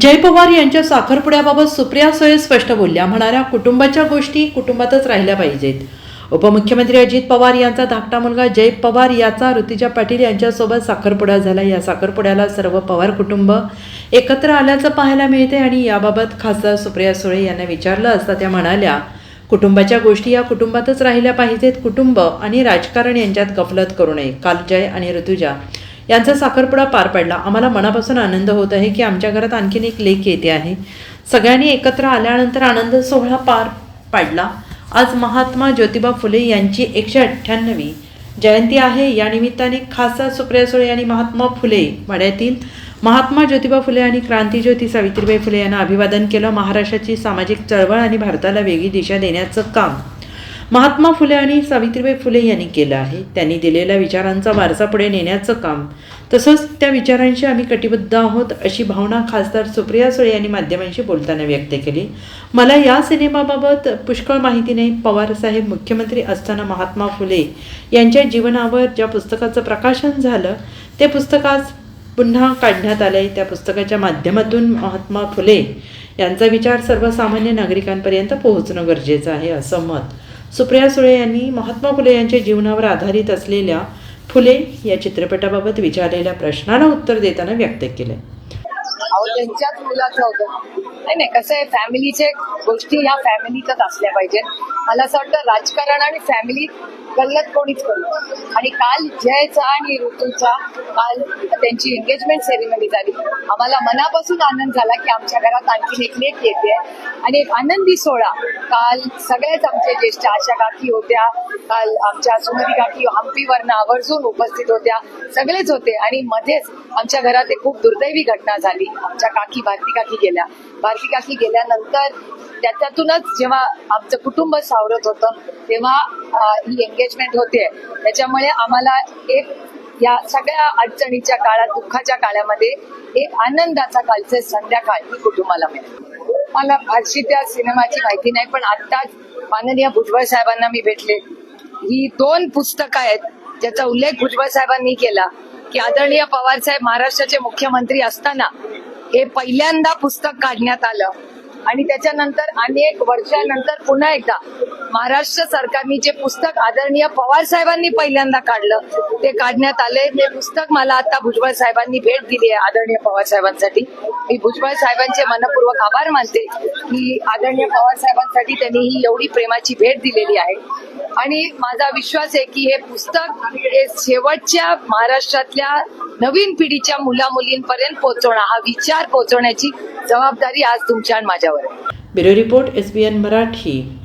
जय पवार यांच्या साखरपुड्याबाबत सुप्रिया सुळे स्पष्ट बोलल्या. म्हणाल्या कुटुंबाच्या गोष्टी कुटुंबातच राहिल्या पाहिजेत. उपमुख्यमंत्री अजित पवार यांचा धाकटा मुलगा जय पवार याचा ऋतुजा पाटील यांच्यासोबत साखरपुडा झाला. या साखरपुड्याला सर्व पवार कुटुंब एकत्र आल्याचं पाहायला मिळते आणि याबाबत खासदार सुप्रिया सुळे यांना विचारलं असता त्या म्हणाल्या कुटुंबाच्या गोष्टी या कुटुंबातच राहिल्या पाहिजेत. कुटुंब आणि राजकारण यांच्यात गफलत करू नये. काल जय आणि ऋतुजा यांचा साखरपुडा पार पडला. आम्हाला मनापासून आनंद होत आहे की आमच्या घरात आणखीन एक लेख येते आहे. सगळ्यांनी एकत्र आल्यानंतर आनंद सोहळा पार पाडला. आज महात्मा ज्योतिबा फुले यांची एकशे अठ्ठ्याण्णवी जयंती आहे. या निमित्ताने खासदार सुप्रिया सुळे यांनी महात्मा फुले वाड्यातील महात्मा ज्योतिबा फुले आणि क्रांतीज्योती सावित्रीबाई फुले यांना अभिवादन केलं. महाराष्ट्राची सामाजिक चळवळ आणि भारताला वेगळी दिशा देण्याचं काम महात्मा फुले आणि सावित्रीबाई फुले यांनी केलं आहे. त्यांनी दिलेल्या विचारांचा वारसा पुढे नेण्याचं काम. तसंच त्या विचारांशी आम्ही कटिबद्ध आहोत अशी भावना खासदार सुप्रिया सुळे यांनी माध्यमांशी बोलताना व्यक्त केली. मला या सिनेमाबाबत पुष्कळ माहिती नाही. पवारसाहेब मुख्यमंत्री असताना महात्मा फुले यांच्या जीवनावर ज्या पुस्तकाचं प्रकाशन झालं ते पुस्तक आज पुन्हा काढण्यात आले त्या पुस्तकाच्या माध्यमातून महात्मा फुले यांचा विचार सर्वसामान्य नागरिकांपर्यंत पोहोचणं गरजेचं आहे असं मत. सुप्रिया सुळे यांनी महात्मा फुले यांच्या जीवनावर आधारित असलेल्या फुले या चित्रपटाबाबत विचारलेल्या प्रश्नाला उत्तर देताना व्यक्त केलं त्यांच्याच मुलाचं होतं. नाही नाही कसं आहे फॅमिलीचे गोष्टी ह्या फॅमिलीतच असल्या पाहिजेत. मला असं वाटतं राजकारण आणि फॅमिली गल्लत कोणीच करू आणि काल जयचा आणि ऋतूचा काल त्यांची एंगेजमेंट सेरेमनी झाली. आम्हाला मनापासून आनंद झाला की आमच्या घरात आणखी एक लेख येते. आणि एक आनंदी सोहळा. काल सगळ्याच आमचे ज्येष्ठ आशा काकी होत्या. काल आमच्या सुमती काकी हम्पीवरनं आवर्जून उपस्थित होत्या. सगळेच होते आणि मध्येच आमच्या घरात एक खूप दुर्दैवी घटना झाली. आमच्या काकी भारती काकी गेल्या. भारती काकी गेल्यानंतर त्याच्यातूनच जेव्हा आमचं कुटुंब सावरत होतं तेव्हा ही एंगेजमेंट होते. त्याच्यामुळे आम्हाला एक या सगळ्या अडचणीच्या काळात दुःखाच्या काळामध्ये एक आनंदाचा कालचे संध्याकाळ ही कुटुंबाला मिळाली. मला फारशी त्या सिनेमाची माहिती नाही पण आत्ताच माननीय भुजबळ साहेबांना मी भेटले. ही दोन पुस्तकं आहेत ज्याचा उल्लेख भुजबळ साहेबांनी केला की आदरणीय पवार साहेब महाराष्ट्राचे मुख्यमंत्री असताना हे पहिल्यांदा पुस्तक काढण्यात आलं. आणि त्याच्यानंतर अनेक वर्षानंतर पुन्हा एकदा महाराष्ट्र सरकारने जे पुस्तक आदरणीय पवार साहेबांनी पहिल्यांदा काढलं ते काढण्यात आले. ते पुस्तक मला आता भुजबळ साहेबांनी भेट दिली आहे आदरणीय पवार साहेबांसाठी. मी भुजबळ साहेबांचे मनपूर्वक आभार मानते की आदरणीय पवार साहेबांसाठी त्यांनी ही एवढी प्रेमाची भेट दिलेली आहे. आणि माझा विश्वास आहे की हे पुस्तक हे शेवटच्या महाराष्ट्रातल्या नवीन पिढीच्या मुला मुलींपर्यंत पोहोचवणं हा विचार पोहोचवण्याची जबाबदारी आज तुमच्या आणि माझ्यावर आहे. Bureau report S B N Marathi.